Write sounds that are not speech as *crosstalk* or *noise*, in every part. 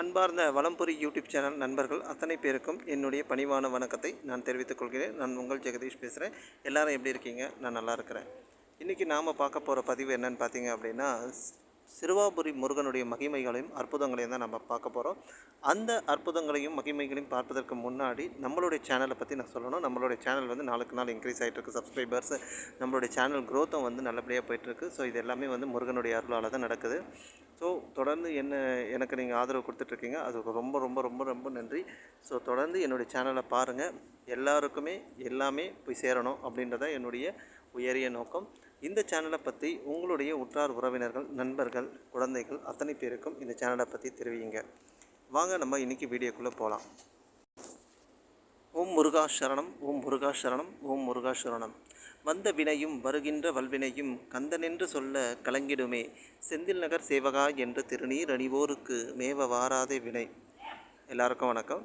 அன்பார்ந்த Valampuri YouTube channel நண்பர்கள் அத்தனை பேருக்கும் என்னுடைய பணிவான வணக்கத்தை நான் தெரிவித்துக் கொள்கிறேன். நான் உங்கள் ஜெகதீஷ் பேசுகிறேன் எல்லாரும் எப்படி இருக்கீங்க? நான் நல்லா இருக்கிறேன். இன்றைக்கி நாம் பார்க்க போகிற பதிவு என்னன்னு பார்த்தீங்க அப்படின்னா சிறுவாபுரி முருகனுடைய மகிமைகளையும் அற்புதங்களையும் தான் நம்ம பார்க்க போகிறோம் அந்த அற்புதங்களையும் மகிமைகளையும் பார்ப்பதற்கு முன்னாடி நம்மளுடைய சேனலை பற்றி நான் சொல்லணும். நம்மளுடைய சேனல் வந்து நாளுக்கு நாள் இன்க்ரீஸ் ஆகிட்டு இருக்கு. சப்ஸ்கிரைபர்ஸ் நம்மளுடைய சேனல் க்ரோத்தும் வந்து நல்லபடியாக போயிட்டுருக்கு ஸோ இது எல்லாமே வந்து முருகனுடைய அருளால் தான் நடக்குது. ஸோ தொடர்ந்து என்ன எனக்கு நீங்கள் ஆதரவு கொடுத்துட்ருக்கீங்க அதுக்கு ரொம்ப ரொம்ப ரொம்ப ரொம்ப நன்றி. ஸோ தொடர்ந்து என்னுடைய சேனலை பாருங்கள் எல்லாருக்குமே எல்லாமே போய் சேரணும் அப்படின்றத என்னுடைய உயரிய நோக்கம். இந்த சேனலை பற்றி உங்களுடைய உற்றார் உறவினர்கள் நண்பர்கள் குழந்தைகள் அத்தனை பேருக்கும் இந்த சேனலை பற்றி தெரிவிங்க வாங்க நம்ம இன்றைக்கி வீடியோக்குள்ளே போகலாம் ஓம் முருகா சரணம் ஓம் முருகா சரணம் ஓம் முருகா சரணம். வந்த வினையும் வருகின்ற வல்வினையும் கந்தனென்று சொல்ல கலங்கிடுமே. செந்தில் நகர் சேவகா என்ற திருநீர் அணிவோருக்கு மேவ வாராதே வினை. எல்லாருக்கும் வணக்கம்.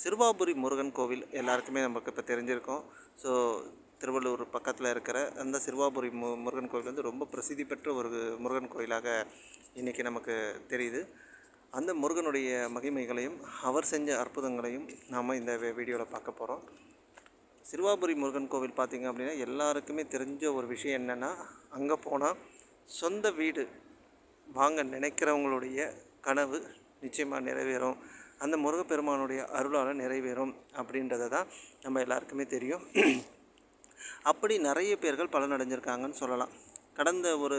சிறுவாபுரி முருகன் கோவில் எல்லாருக்குமே நமக்கு இப்போ தெரிஞ்சிருக்கோம். ஸோ திருவள்ளூர் பக்கத்தில் இருக்கிற அந்த சிறுவாபுரி மு முருகன் கோவில் வந்து ரொம்ப பிரசித்தி பெற்ற ஒரு முருகன் கோயிலாக இன்றைக்கி நமக்கு தெரியுது. அந்த முருகனுடைய மகிமைகளையும் அவர் செஞ்ச அற்புதங்களையும் நாம் இந்த வீடியோவில் பார்க்க போகிறோம் சிறுவாபுரி முருகன் கோவில் பார்த்திங்க அப்படின்னா எல்லாருக்குமே தெரிஞ்ச ஒரு விஷயம் என்னென்னா அங்கே போனால் சொந்த வீடு வாங்க நினைக்கிறவங்களுடைய கனவு நிச்சயமாக நிறைவேறும். அந்த முருகப்பெருமானுடைய அருளால் நிறைவேறும் அப்படின்றத தான் நம்ம எல்லாருக்குமே தெரியும். அப்படி நிறைய பேர்கள் பலனடைஞ்சிருக்காங்கன்னு சொல்லலாம். கடந்த ஒரு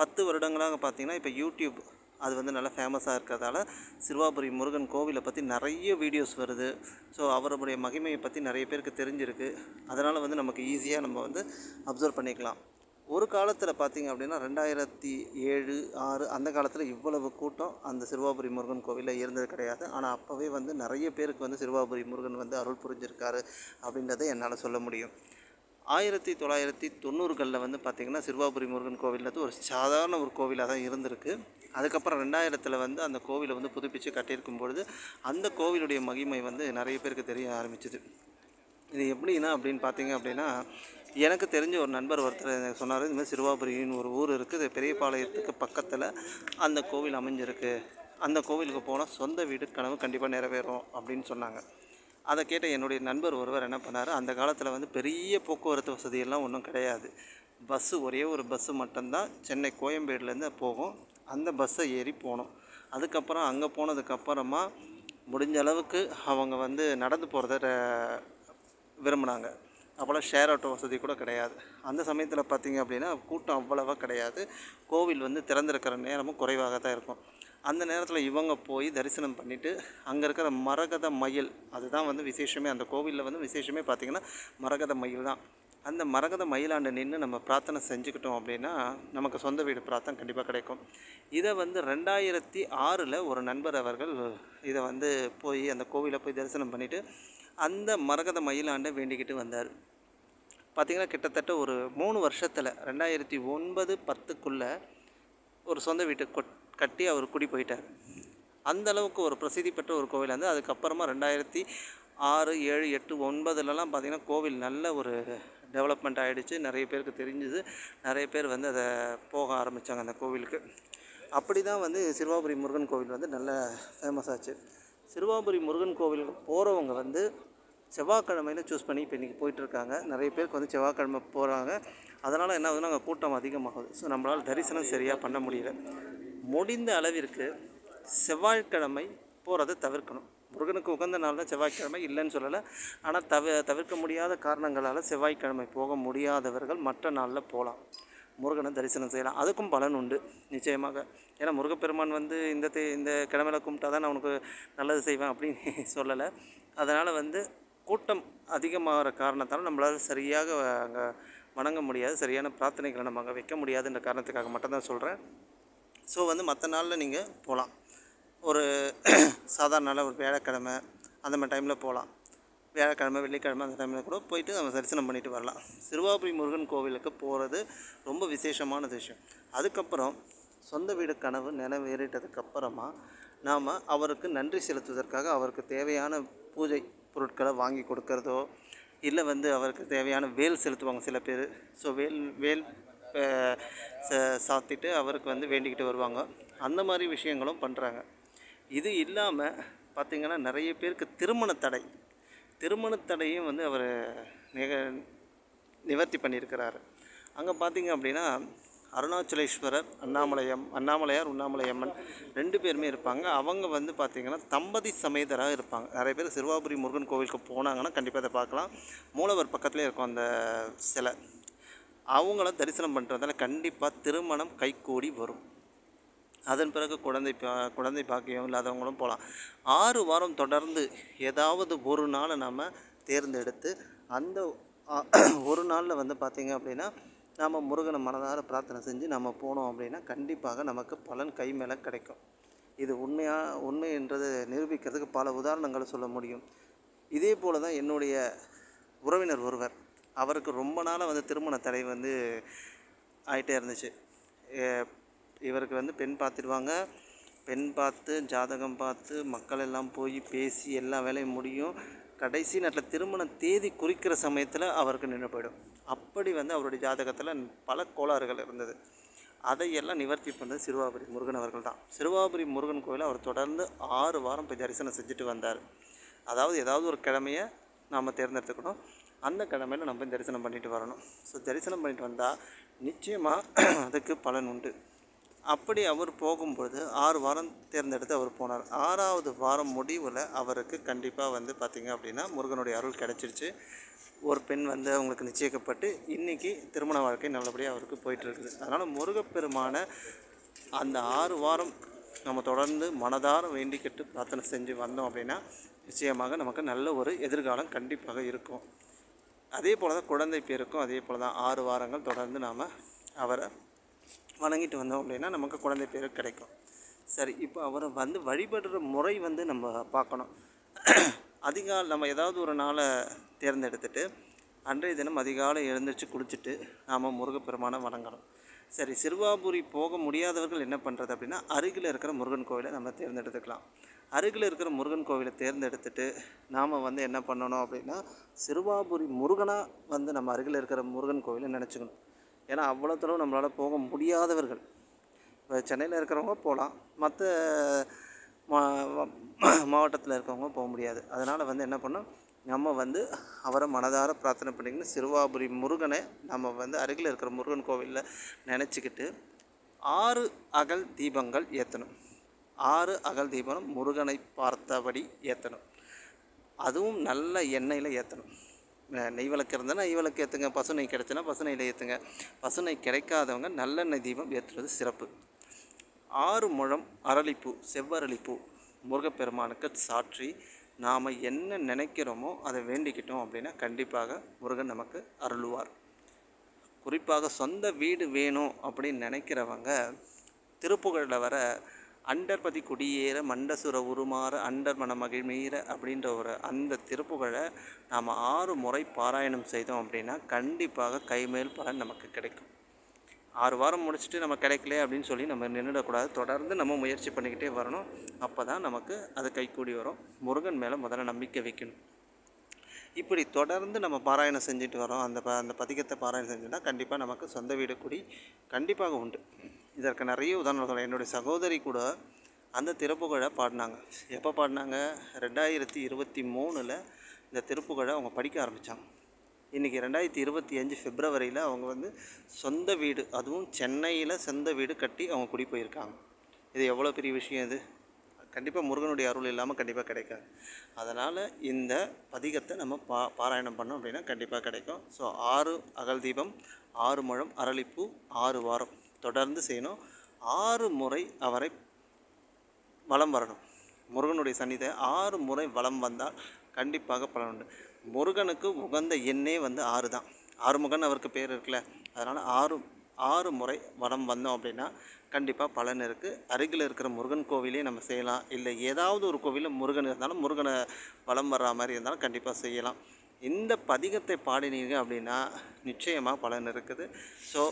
பத்து வருடங்களாக பார்த்திங்கன்னா இப்போ யூடியூப் அது வந்து நல்லா ஃபேமஸாக இருக்கிறதால சிறுவாபுரி முருகன் கோவிலை பற்றி நிறைய வீடியோஸ் வருது. ஸோ அவருடைய மகிமையை பற்றி நிறைய பேருக்கு தெரிஞ்சிருக்கு. அதனால் வந்து நமக்கு ஈஸியாக நம்ம வந்து அப்சர்வ் பண்ணிக்கலாம். ஒரு காலத்தில் பார்த்திங்க அப்படின்னா ரெண்டாயிரத்தி ஏழு ஆறு அந்த காலத்தில் இவ்வளவு கூட்டம் அந்த சிறுவாபுரி முருகன் கோவிலில் இருந்தது கிடையாது. ஆனால் அப்போவே வந்து நிறைய பேருக்கு வந்து சிறுவாபுரி முருகன் வந்து அருள் புரிஞ்சிருக்காரு அப்படின்றத என்னால் சொல்ல முடியும். ஆயிரத்தி தொள்ளாயிரத்தி தொண்ணூறுகளில் வந்து பார்த்திங்கன்னா சிறுவாபுரி முருகன் கோவில்ன்றது ஒரு சாதாரண ஒரு கோவிலாக தான் இருந்திருக்கு. அதுக்கப்புறம் ரெண்டாயிரத்தில் வந்து அந்த கோவிலை வந்து புதுப்பித்து கட்டியிருக்கும் பொழுது அந்த கோவிலுடைய மகிமை வந்து நிறைய பேருக்கு தெரிய ஆரம்பிச்சிது. இது எப்படின்னா அப்படின்னு பார்த்தீங்க அப்படின்னா எனக்கு தெரிஞ்ச ஒரு நண்பர் ஒருத்தர் சொன்னார் இந்த மாதிரி சிறுவாபுரின்னு ஒரு ஊர் இருக்குது பெரியபாளையத்துக்கு பக்கத்தில் அந்த கோவில் அமைஞ்சிருக்கு. அந்த கோவிலுக்கு போனால் சொந்த வீடு கனவு கண்டிப்பாக நிறைவேறும் அப்படின்னு சொன்னாங்க. அதை கேட்ட என்னுடைய நண்பர் ஒருவர் என்ன பண்ணார் அந்த காலத்தில் வந்து பெரிய போக்குவரத்து வசதியெல்லாம் ஒன்றும் கிடையாது. பஸ்ஸு ஒரே ஒரு பஸ்ஸு மட்டும்தான் சென்னை கோயம்பேடுலேருந்து போகும். அந்த பஸ்ஸை ஏறி போனோம். அதுக்கப்புறம் அங்கே போனதுக்கப்புறமா முடிஞ்ச அளவுக்கு அவங்க வந்து நடந்து போகிறத விரும்பினாங்க. அப்போல்லாம் ஷேர் ஆட்டோ வசதி கூட கிடையாது. அந்த சமயத்தில் பார்த்திங்க அப்படின்னா கூட்டம் அவ்வளவா கிடையாது. கோவில் வந்து திறந்திருக்கிற நேரமும் குறைவாக தான் இருக்கும். அந்த நேரத்தில் இவங்க போய் தரிசனம் பண்ணிவிட்டு அங்கே இருக்கிற மரகத மயில் அதுதான் வந்து விசேஷமே அந்த கோவிலில் வந்து விசேஷமே பார்த்திங்கன்னா மரகத மயில் தான். அந்த மரகத மயிலாண்டு நின்று நம்ம பிரார்த்தனை செஞ்சுக்கிட்டோம் அப்படின்னா நமக்கு சொந்த வீடு பிரார்த்தனை கண்டிப்பாக கிடைக்கும். இதை வந்து ரெண்டாயிரத்தி ஆறில் ஒரு நண்பர் அவர்கள் இதை வந்து போய் அந்த கோவிலில் போய் தரிசனம் பண்ணிவிட்டு அந்த மரகத மயிலாண்டை வேண்டிக்கிட்டு வந்தார். பார்த்திங்கன்னா கிட்டத்தட்ட ஒரு மூணு வருஷத்தில் ரெண்டாயிரத்தி ஒன்பது பத்துக்குள்ளே ஒரு சொந்த வீட்டு கொட் கட்டி அவர் குடி போயிட்டார். அந்த அளவுக்கு ஒரு பிரசித்தி பெற்ற ஒரு கோவில் வந்து அதுக்கப்புறமா ரெண்டாயிரத்தி ஆறு ஏழு எட்டு ஒன்பதுலலாம் பார்த்திங்கன்னா கோவில் நல்ல ஒரு டெவலப்மெண்ட் ஆகிடுச்சு நிறைய பேருக்கு தெரிஞ்சுது. நிறைய பேர் வந்து அதை போக ஆரம்பித்தாங்க அந்த கோவிலுக்கு. அப்படி தான் வந்து சிறுவாபுரி முருகன் கோவில் வந்து நல்ல ஃபேமஸ் ஆச்சு. சிறுவாபுரி முருகன் கோவிலுக்கு போகிறவங்க வந்து செவ்வாய்க்கிழமையில் சூஸ் பண்ணி இப்போ இன்றைக்கி போயிட்டுருக்காங்க. நிறைய பேருக்கு வந்து செவ்வாய்க்கிழமை போகிறாங்க அதனால் என்ன ஆகுதுன்னா அங்கே கூட்டம் அதிகமாகுது. ஸோ நம்மளால் தரிசனம் சரியாக பண்ண முடியல. முடிந்த அளவிற்கு செவ்வாய்க்கிழமை போகிறத தவிர்க்கணும். முருகனுக்கு உகந்த நாள் தான் செவ்வாய்க்கிழமை இல்லைன்னு சொல்லலை. ஆனால் தவ தவிர்க்க முடியாத காரணங்களால் செவ்வாய்க்கிழமை போக முடியாதவர்கள் மற்ற நாளில் போகலாம் முருகனை தரிசனம் செய்யலாம். அதுக்கும் பலன் உண்டு நிச்சயமாக. ஏன்னா முருகப்பெருமான் வந்து இந்த தே இந்த கிழமையில் கும்பிட்டா தான் நான் உனக்கு நல்லது செய்வேன் அப்படின்னு *laughs* சொல்லலை. அதனால் வந்து கூட்டம் அதிகமாகிற காரணத்தால் நம்மளால் சரியாக அங்கே வணங்க முடியாது. சரியான பிரார்த்தனைகளை நம்ம அங்கே வைக்க முடியாதுன்ற காரணத்துக்காக மட்டும்தான் சொல்கிறேன் ஸோ வந்து மற்ற நாளில் நீங்கள் போகலாம். ஒரு *clears throat* சாதாரண நாளில் ஒரு வியாழக்கிழமை அந்த மாதிரி டைமில் போகலாம். வியாழக்கிழமை வெள்ளிக்கிழமை அந்த டைமில் கூட போயிட்டு நம்ம தரிசனம் பண்ணிட்டு வரலாம். சிறுவாபுரி முருகன் கோவிலுக்கு போகிறது ரொம்ப விசேஷமான விஷயம். அதுக்கப்புறம் சொந்த வீடு கனவு நினைவேறிட்டதுக்கப்புறமா நாம் அவருக்கு நன்றி செலுத்துவதற்காக அவருக்கு தேவையான பூஜை பொருட்களை வாங்கி கொடுக்கறதோ இல்லை வந்து அவருக்கு தேவையான வேல் செலுத்துவாங்க சில பேர். ஸோ வேல் வேல் சாத்திட்டு அவருக்கு வந்து வேண்டிக்கிட்டு வருவாங்க. அந்த மாதிரி விஷயங்களும் பண்ணுறாங்க இது இல்லாமல் பார்த்திங்கன்னா நிறைய பேருக்கு திருமண தடை. திருமண தடையும் வந்து அவர் நிக நிவர்த்தி பண்ணியிருக்கிறாரு. அங்கே பார்த்திங்க அப்படின்னா அருணாச்சலேஸ்வரர் அண்ணாமலையம் அண்ணாமலையார் உண்ணாமலையம்மன் ரெண்டு பேருமே இருப்பாங்க. அவங்க வந்து பார்த்திங்கன்னா தம்பதி சமேதராக இருப்பாங்க. நிறைய பேர் சிறுவாபுரி முருகன் கோவிலுக்கு போனாங்கன்னா கண்டிப்பாக அதை பார்க்கலாம். மூலவர் பக்கத்துலேயே இருக்கும் அந்த சிலை. அவங்களும் தரிசனம் பண்ணுறதால கண்டிப்பாக திருமணம் கைகூடி வரும். அதன் பிறகு குழந்தை பா குழந்தை பாக்கியம் இல்லாதவங்களும் போகலாம் ஆறு வாரம் தொடர்ந்து ஏதாவது ஒரு நாளை நம்ம தேர்ந்தெடுத்து அந்த ஒரு நாளில் வந்து பார்த்திங்க அப்படின்னா நாம் முருகனை மனதார பிரார்த்தனை செஞ்சு நம்ம போனோம் அப்படின்னா கண்டிப்பாக நமக்கு பலன் கை மேலே கிடைக்கும். இது உண்மையாக உண்மை என்றதை நிரூபிக்கிறதுக்கு பல உதாரணங்களை சொல்ல முடியும். இதே போல் தான் என்னுடைய உறவினர் ஒருவர். அவருக்கு ரொம்ப நாளாக வந்து திருமண தடை வந்து ஆகிட்டே இருந்துச்சு. இவருக்கு வந்து பெண் பார்த்துடுவாங்க. பெண் பார்த்து ஜாதகம் பார்த்து மக்கள் எல்லாம் போய் பேசி எல்லா வேலையும் முடியும். கடைசி நேரத்தில் திருமண தேதி குறிக்கிற சமயத்தில் அவருக்கு நின்று போயிடும். அப்படி வந்து அவருடைய ஜாதகத்தில் பல கோளாறுகள் இருந்தது. அதையெல்லாம் நிவர்த்தி பண்ணது சிறுவாபுரி முருகன் அவர்கள் தான். சிறுவாபுரி முருகன் கோயிலை அவர் தொடர்ந்து ஆறு வாரம் போய் தரிசனம் செஞ்சுட்டு வந்தார். அதாவது ஏதாவது ஒரு கிழமையை நாம் தேர்ந்தெடுத்துக்கணும். அந்த கிழமையில் நம்ம தரிசனம் பண்ணிட்டு வரணும். ஸோ தரிசனம் பண்ணிட்டு வந்தால் நிச்சயமாக *clears throat* அதுக்கு பலன் உண்டு. அப்படி அவர் போகும்போது ஆறு வாரம் தேர்ந்தெடுத்து அவர் போனார். ஆறாவது வாரம் முடிவில் அவருக்கு கண்டிப்பாக வந்து பார்த்திங்க அப்படின்னா முருகனுடைய அருள் கிடச்சிருச்சு. ஒரு பெண் வந்து அவங்களுக்கு நிச்சயிக்கப்பட்டு இன்றைக்கி திருமண வாழ்க்கை நல்லபடியாக அவருக்கு போயிட்டுருக்குது. அதனால் முருகப்பெருமான அந்த ஆறு வாரம் நம்ம தொடர்ந்து மனதார வேண்டிக்கிட்டு பிரார்த்தனை செஞ்சு வந்தோம் அப்படின்னா நிச்சயமாக நமக்கு நல்ல ஒரு எதிர்காலம் கண்டிப்பாக இருக்கும். அதே போல் தான் குழந்தை பேருக்கும் அதே போல் தான் ஆறு வாரங்கள் தொடர்ந்து நாம் அவரை வணங்கிட்டு வந்தோம் அப்படின்னா நமக்கு குழந்தை பேர் கிடைக்கும். சரி இப்போ அவரை வந்து வழிபடுற முறை வந்து நம்ம பார்க்கணும். அதிகாலை நம்ம ஏதாவது ஒரு நாளை தேர்ந்தெடுத்துட்டு அன்றைய தினம் அதிகாலை எழுந்திரிச்சு குளிச்சுட்டு நாம் முருகப்பெருமானை வணங்கணும். சரி சிறுவாபுரி போக முடியாதவர்கள் என்ன பண்ணுறது அப்படின்னா அருகில் இருக்கிற முருகன் கோவிலை நம்ம தேர்ந்தெடுத்துக்கலாம். அருகில் இருக்கிற முருகன் கோவிலை தேர்ந்தெடுத்துட்டு நாம் வந்து என்ன பண்ணணும் அப்படின்னா சிறுவாபுரி முருகனாக வந்து நம்ம அருகில் இருக்கிற முருகன் கோவிலை நினச்சிக்கணும். ஏன்னா அவ்வளோ தூரம் நம்மளால் போக முடியாதவர்கள். இப்போ சென்னையில் இருக்கிறவங்க போகலாம் மற்ற மா மாவட்டத்தில் இருக்கவங்க போக முடியாது. அதனால் வந்து என்ன பண்ணோம்? நம்ம வந்து அவரை மனதார பிரார்த்தனை பண்ணிக்கணும் சிறுவாபுரி முருகனை நம்ம வந்து அருகில் இருக்கிற முருகன் கோவிலில் நினச்சிக்கிட்டு ஆறு அகல் தீபங்கள் ஏற்றணும் ஆறு அகல் தீபம் முருகனை பார்த்தபடி ஏற்றணும் அதுவும் நல்ல எண்ணெயில் ஏற்றணும் நெய் விளக்கு இருந்தால் நெய் விளக்கு ஏற்றுங்க பசு நெய் கிடச்சுன்னா பசு நெய்யில் ஏற்றுங்க பசு நெய் கிடைக்காதவங்க நல்லெண்ணெய் தீபம் ஏற்றுறது சிறப்பு. ஆறு முழம் அரளிப்பூ செவ்வரளிப்பூ முருகப்பெருமானுக்கு சாற்றி நாம் என்ன நினைக்கிறோமோ அதை வேண்டிக்கிட்டோம் அப்படின்னா கண்டிப்பாக முருகன் நமக்கு அருளுவார். குறிப்பாக சொந்த வீடு வேணும் அப்படின்னு நினைக்கிறவங்க திருப்புகழில் வர அண்டர்பதி குடியேற மண்டசுர உருமாற அண்டர் மணமகிழ் மீற அப்படின்ற ஒரு அந்த திருப்புகழை நாம் ஆறு முறை பாராயணம் செய்தோம் அப்படின்னா கண்டிப்பாக கைமேல் பலன் நமக்கு கிடைக்கும். ஆறு வாரம் முடிச்சுட்டு நம்ம கிடைக்கல அப்படின்னு சொல்லி நம்ம நின்றுடக்கூடாது. தொடர்ந்து நம்ம முயற்சி பண்ணிக்கிட்டே வரணும். அப்போ தான் நமக்கு அது கைக்கூடி வரும். முருகன் மேலே முதல்ல நம்பிக்கை வைக்கணும். இப்படி தொடர்ந்து நம்ம பாராயணம் செஞ்சுட்டு வரோம். அந்த ப அந்த பதிகத்தை பாராயணம் செஞ்சோம்னா கண்டிப்பாக நமக்கு சொந்த வீடு கூடி கண்டிப்பாக உண்டு. இதற்கு நிறைய உதாரணங்கள். என்னுடைய சகோதரி கூட அந்த திருப்புகழை பாடினாங்க. எப்போ பாடினாங்க? ரெண்டாயிரத்தி இருபத்தி மூணில் இந்த திருப்புகழை அவங்க படிக்க ஆரம்பித்தாங்க இன்றைக்கி ரெண்டாயிரத்தி இருபத்தி அஞ்சு பிப்ரவரியில் அவங்க வந்து சொந்த வீடு அதுவும் சென்னையில் சொந்த வீடு கட்டி அவங்க குடி போயிருக்காங்க. இது எவ்வளோ பெரிய விஷயம் இது? கண்டிப்பாக முருகனுடைய அருள் இல்லாமல் கண்டிப்பாக கிடைக்காது. அதனால் இந்த பதிகத்தை நம்ம பா பாராயணம் பண்ணோம் அப்படின்னா கண்டிப்பாக கிடைக்கும். ஸோ ஆறு அகல் தீபம் ஆறு முழம் அரளிப்பூ ஆறு வாரம் தொடர்ந்து செய்யணும். ஆறு முறை அவரை வலம் வரணும். முருகனுடைய சன்னிதை ஆறு முறை வலம் வந்தால் கண்டிப்பாக பலன் உண்டு. முருகனுக்கு உகந்த எண்ணே வந்து ஆறு தான். ஆறுமுகன் அவருக்கு பேர் இருக்குல்ல. அதனால் ஆறு ஆறு முறை வடம் வந்தோம் அப்படின்னா கண்டிப்பாக பலன் இருக்குது அருகில் இருக்கிற முருகன் கோவிலே நம்ம செய்யலாம். இல்லை ஏதாவது ஒரு கோவிலில் முருகன் இருந்தாலும் முருகனை வளம் வர்ற மாதிரி இருந்தாலும் கண்டிப்பாக செய்யலாம். இந்த பதிகத்தை பாடினீங்க அப்படின்னா நிச்சயமாக பலன் இருக்குது. ஸோ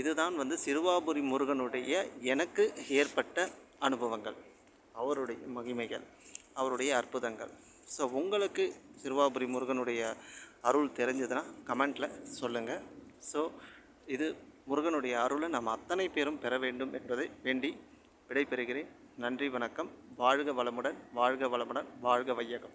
இதுதான் வந்து சிறுவாபுரி முருகனுடைய எனக்கு ஏற்பட்ட அனுபவங்கள். அவருடைய மகிமைகள் அவருடைய அற்புதங்கள். ஸோ உங்களுக்கு சிறுவாபுரி முருகனுடைய அருள் தெரிஞ்சதுன்னா கமெண்ட்டில் சொல்லுங்கள் ஸோ இது முருகனுடைய அருளை நம்ம அத்தனை பேரும் பெற வேண்டும் என்பதை வேண்டி விடைபெறுகிறேன். நன்றி வணக்கம். வாழ்க வளமுடன் வாழ்க வளமுடன் வாழ்க வையகம்.